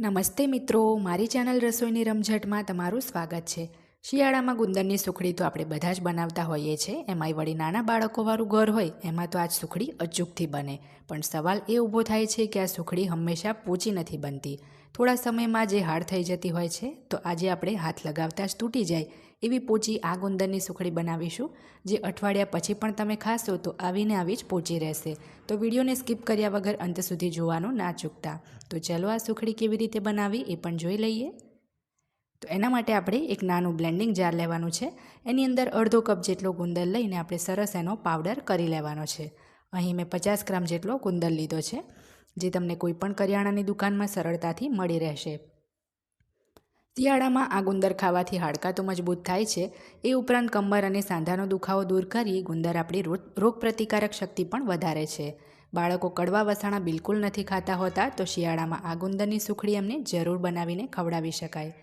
નમસ્તે મિત્રો, મારી ચેનલ રસોઈની રમઝટમાં તમારું સ્વાગત છે. શિયાળામાં ગુંદરની સુખડી તો આપણે બધા જ બનાવતા હોઈએ છીએ. એમાંય વળી નાના બાળકોવાળું ઘર હોય, એમાં તો આજ સુખડી અચૂકથી બને. પણ સવાલ એ ઊભો થાય છે કે આ સુખડી હંમેશા પૂચી નથી બનતી. થોડા સમયમાં જે હાડ થઈ જતી હોય છે, તો આજે આપણે હાથ લગાવતા જ તૂટી જાય. એવી પોચી આ ગુંદરની સુખડી બનાવીશું, જે અઠવાડિયા પછી પણ તમે ખાશો તો આવીને આવી જ પોચી રહેશે. તો વિડીયોને સ્કીપ કર્યા વગર અંત સુધી જોવાનું ના ચૂકતા. તો ચલો આ સુખડી કેવી રીતે બનાવી એ પણ જોઈ લઈએ. તો એના માટે આપણે એક નાનું બ્લેન્ડિંગ જાર લેવાનું છે. એની અંદર અડધો કપ જેટલો ગુંદર લઈને આપણે સરસ એનો પાવડર કરી લેવાનો છે. અહીં મેં પચાસ ગ્રામ જેટલો ગુંદર લીધો છે, જે તમને કોઈપણ કરિયાણાની દુકાનમાં સરળતાથી મળી રહેશે. શિયાળામાં આ ગુંદર ખાવાથી હાડકાં તો મજબૂત થાય છે. એ ઉપરાંત કમર અને સાંધાનો દુખાવો દૂર કરી ગુંદર આપણી રોગપ્રતિકારક શક્તિ પણ વધારે છે. બાળકો કડવા વસાણા બિલકુલ નથી ખાતા હોતા તો શિયાળામાં આ ગુંદરની સુખડી એમને જરૂર બનાવીને ખવડાવી શકાય.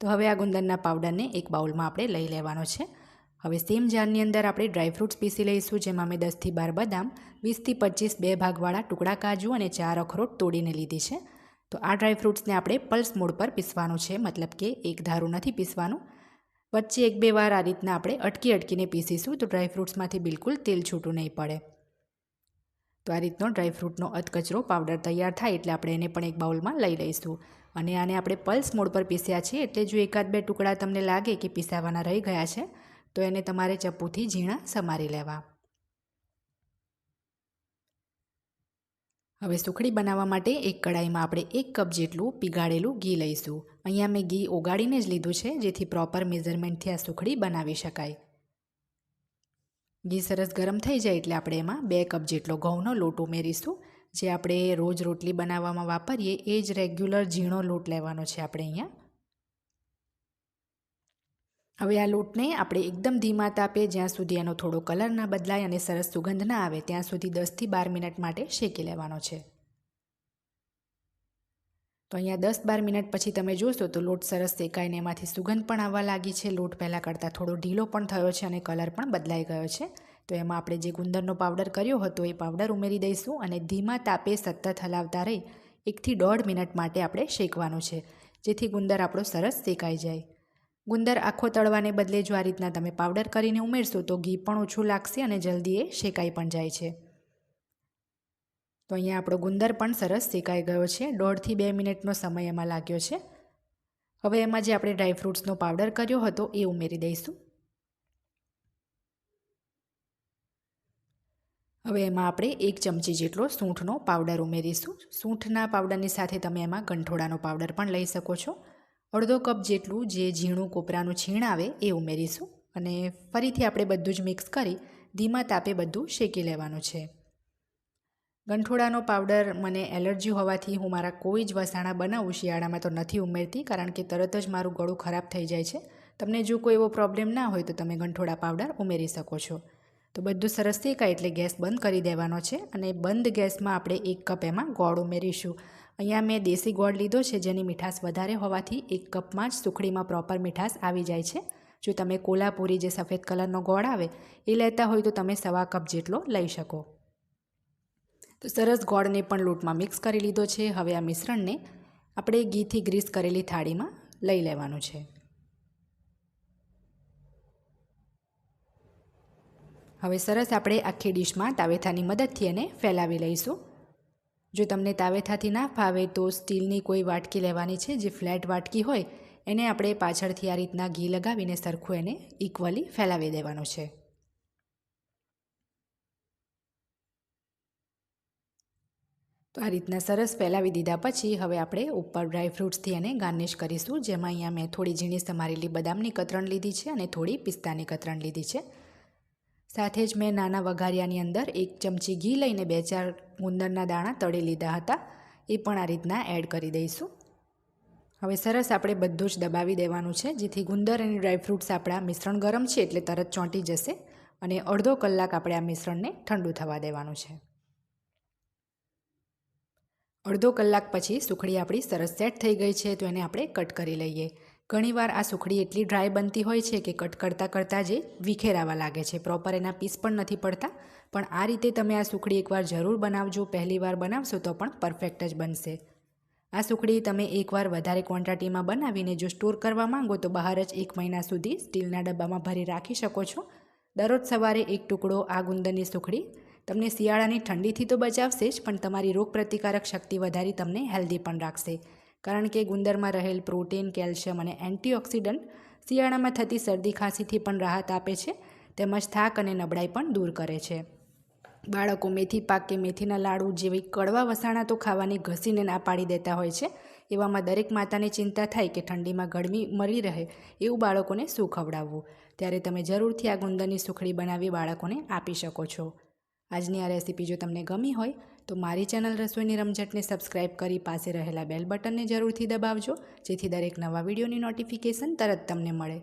તો હવે આ ગુંદરના પાવડરને એક બાઉલમાં આપણે લઈ લેવાનો છે. હવે સેમ જારની અંદર આપણે ડ્રાયફ્રૂટ્સ પીસી લઈશું, જેમાં મેં દસથી બાર બદામ, વીસથી પચીસ બે ભાગવાળા ટુકડા કાજુ અને ચાર અખરોટ તોડીને લીધી છે. તો આ ડ્રાયફ્રૂટ્સને આપણે પલ્સ મોડ પર પીસવાનું છે. મતલબ કે એક ધારું નથી પીસવાનું. વચ્ચે એક બે વાર આ રીતના આપણે અટકી અટકીને પીસીશું તો ડ્રાયફ્રૂટ્સમાંથી બિલકુલ તેલ છૂટું નહીં પડે. તો આ રીતનો ડ્રાયફ્રૂટનો અધકચરો પાવડર તૈયાર થાય એટલે આપણે એને પણ એક બાઉલમાં લઈ લઈશું. અને આને આપણે પલ્સ મોડ પર પીસ્યા છે એટલે જો એકાદ બે ટુકડા તમને લાગે કે પીસાવાના રહી ગયા છે, તો એને તમારે ચપ્પુથી ઝીણા સમારી લેવા. હવે સુખડી બનાવવા માટે એક કડાઈમાં આપણે એક કપ જેટલું પીગાળેલું ઘી લઈશું. અહીંયા મેં ઘી ઓગાળીને જ લીધું છે, જેથી પ્રોપર મેઝરમેન્ટથી આ સુખડી બનાવી શકાય. ઘી સરસ ગરમ થઈ જાય એટલે આપણે એમાં બે કપ જેટલો ઘઉંનો લોટ ઉમેરીશું. જે આપણે રોજ રોટલી બનાવવામાં વાપરીએ એ જ રેગ્યુલર ઝીણો લોટ લેવાનો છે આપણે અહીંયા. હવે આ લોટને આપણે એકદમ ધીમા તાપે જ્યાં સુધી એનો થોડો કલર ના બદલાય અને સરસ સુગંધ ના આવે ત્યાં સુધી દસથી બાર મિનિટ માટે શેકી લેવાનો છે. તો અહીંયા દસ બાર મિનિટ પછી તમે જોશો તો લોટ સરસ શેકાઈને એમાંથી સુગંધ પણ આવવા લાગી છે. લોટ પહેલાં કરતાં થોડો ઢીલો પણ થયો છે અને કલર પણ બદલાઈ ગયો છે. તો એમાં આપણે જે ગુંદરનો પાવડર કર્યો હતો એ પાવડર ઉમેરી દઈશું અને ધીમા તાપે સતત હલાવતા રહી એકથી દોઢ મિનિટ માટે આપણે શેકવાનું છે, જેથી ગુંદર આપણો સરસ શેકાઈ જાય. ગુંદર આખો તળવાને બદલે જો આ રીતના તમે પાવડર કરીને ઉમેરશો તો ઘી પણ ઓછું લાગશે અને જલ્દી એ શેકાઈ પણ જાય છે. તો અહીંયા આપણો ગુંદર પણ સરસ શેકાઈ ગયો છે. દોઢથી બે મિનિટનો સમય એમાં લાગ્યો છે. હવે એમાં જે આપણે ડ્રાયફ્રૂટ્સનો પાવડર કર્યો હતો એ ઉમેરી દઈશું. હવે એમાં આપણે એક ચમચી જેટલો સૂંઠનો પાવડર ઉમેરીશું. સૂંઠના પાવડરની સાથે તમે એમાં ગંઠોડાનો પાવડર પણ લઈ શકો છો. અડધો કપ જેટલું જે ઝીણું કોપરાનું છીણ આવે એ ઉમેરીશું અને ફરીથી આપણે બધું જ મિક્સ કરી ધીમા તાપે બધું શેકી લેવાનું છે. ગંઠોડાનો પાવડર મને એલર્જી હોવાથી હું મારા કોઈ જ વસાણા બનાવું શિયાળામાં તો નથી ઉમેરતી કારણ કે તરત જ મારું ગળું ખરાબ થઈ જાય છે. તમને જો કોઈ એવો પ્રોબ્લેમ ના હોય તો તમે ગંઠોડા પાવડર ઉમેરી શકો છો. તો બધું સરસ શેકાય એટલે ગેસ બંધ કરી દેવાનો છે અને બંધ ગેસમાં આપણે એક કપ એમાં ગોળ ઉમેરીશું. અહીંયા મેં દેશી ગોળ લીધો છે, જેની મીઠાશ વધારે હોવાથી એક કપમાં જ સુખડીમાં પ્રોપર મીઠાશ આવી જાય છે. જો તમે કોલ્હાપુરી જે સફેદ કલરનો ગોળ આવે, એ લેતા હોય તો તમે સવા કપ જેટલો લઈ શકો. તો સરસ ગોળને પણ લોટમાં મિક્સ કરી લીધો છે. હવે આ મિશ્રણને આપણે ઘીથી ગ્રીસ કરેલી થાળીમાં લઈ લેવાનું છે. હવે સરસ આપણે આખી ડીશમાં તાવેથાની મદદથી એને ફેલાવી લઈશું. જો તમને તાવેથાથી ના ફાવે તો સ્ટીલની કોઈ વાટકી લેવાની છે જે ફ્લેટ વાટકી હોય, એને આપણે પાછળથી આ રીતના ઘી લગાવીને સરખું એને ઇક્વલી ફેલાવી દેવાનું છે. તો આ રીતના સરસ ફેલાવી દીધા પછી હવે આપણે ઉપર ડ્રાયફ્રૂટ્સથી એને ગાર્નિશ કરીશું, જેમાં અહીંયા મેં થોડી ઝીણી સમારેલી બદામની કતરણ લીધી છે અને થોડી પિસ્તાની કતરણ લીધી છે. સાથે જ મેં નાના વઘારિયાની અંદર એક ચમચી ઘી લઈને બે ચાર ગુંદરના દાણા તળી લીધા હતા. એ પણ આ રીતના એડ કરી દઈશું. હવે સરસ આપણે બધું જ દબાવી દેવાનું છે, જેથી ગુંદર અને ડ્રાયફ્રૂટ્સ આપણા મિશ્રણ ગરમ છે એટલે તરત ચોંટી જશે અને અડધો કલાક આપણે આ મિશ્રણને ઠંડુ થવા દેવાનું છે. અડધો કલાક પછી સુખડી આપણી સરસ સેટ થઈ ગઈ છે, તો એને આપણે કટ કરી લઈએ. ઘણીવાર આ સુખડી એટલી ડ્રાય બનતી હોય છે કે કટ કરતાં કરતાં જે વિખેરાવા લાગે છે. પ્રોપર એના પીસ પણ નથી પડતા. પણ આ રીતે તમે આ સુખડી એકવાર જરૂર બનાવજો. પહેલી વાર બનાવશો તો પણ પરફેક્ટ જ બનશે. આ સુખડી તમે એકવાર વધારે ક્વોન્ટિટીમાં બનાવીને જો સ્ટોર કરવા માંગો તો બહાર જ એક મહિના સુધી સ્ટીલના ડબ્બામાં ભરી રાખી શકો છો. દરરોજ સવારે એક ટુકડો આ ગુંદરની સુખડી. તમને શિયાળાની ઠંડીથી તો બચાવશે જ, પણ તમારી રોગપ્રતિકારક શક્તિ વધારી તમને હેલ્ધી પણ રાખશે. કારણ કે ગુંદરમાં રહેલ પ્રોટીન, કેલ્શિયમ અને એન્ટીઓક્સિડન્ટ શિયાળામાં થતી શરદી ખાંસીથી પણ રાહત આપે છે, તેમજ થાક અને નબળાઈ પણ દૂર કરે છે. બાળકો મેથી પાક કે મેથીના લાડુ જેવી કડવા વસાણા તો ખાવાની ઘસીને ના પાડી દેતા હોય છે, એવામાં દરેક માતાને ચિંતા થાય કે ઠંડીમાં ગરમી મળી રહે એવું બાળકોને શું ખવડાવવું? ત્યારે તમે જરૂરથી આ ગુંદરની સુખડી બનાવી બાળકોને આપી શકો છો. આજની આ રેસીપી જો તમને ગમી હોય, તો મારી ચેનલ રસોઈની રમઝટને સબસ્ક્રાઇબ કરી પાસે રહેલા બેલ બટનને જરૂરથી દબાવજો, જેથી દરેક નવા વિડીયોની નોટિફિકેશન તરત તમને મળે.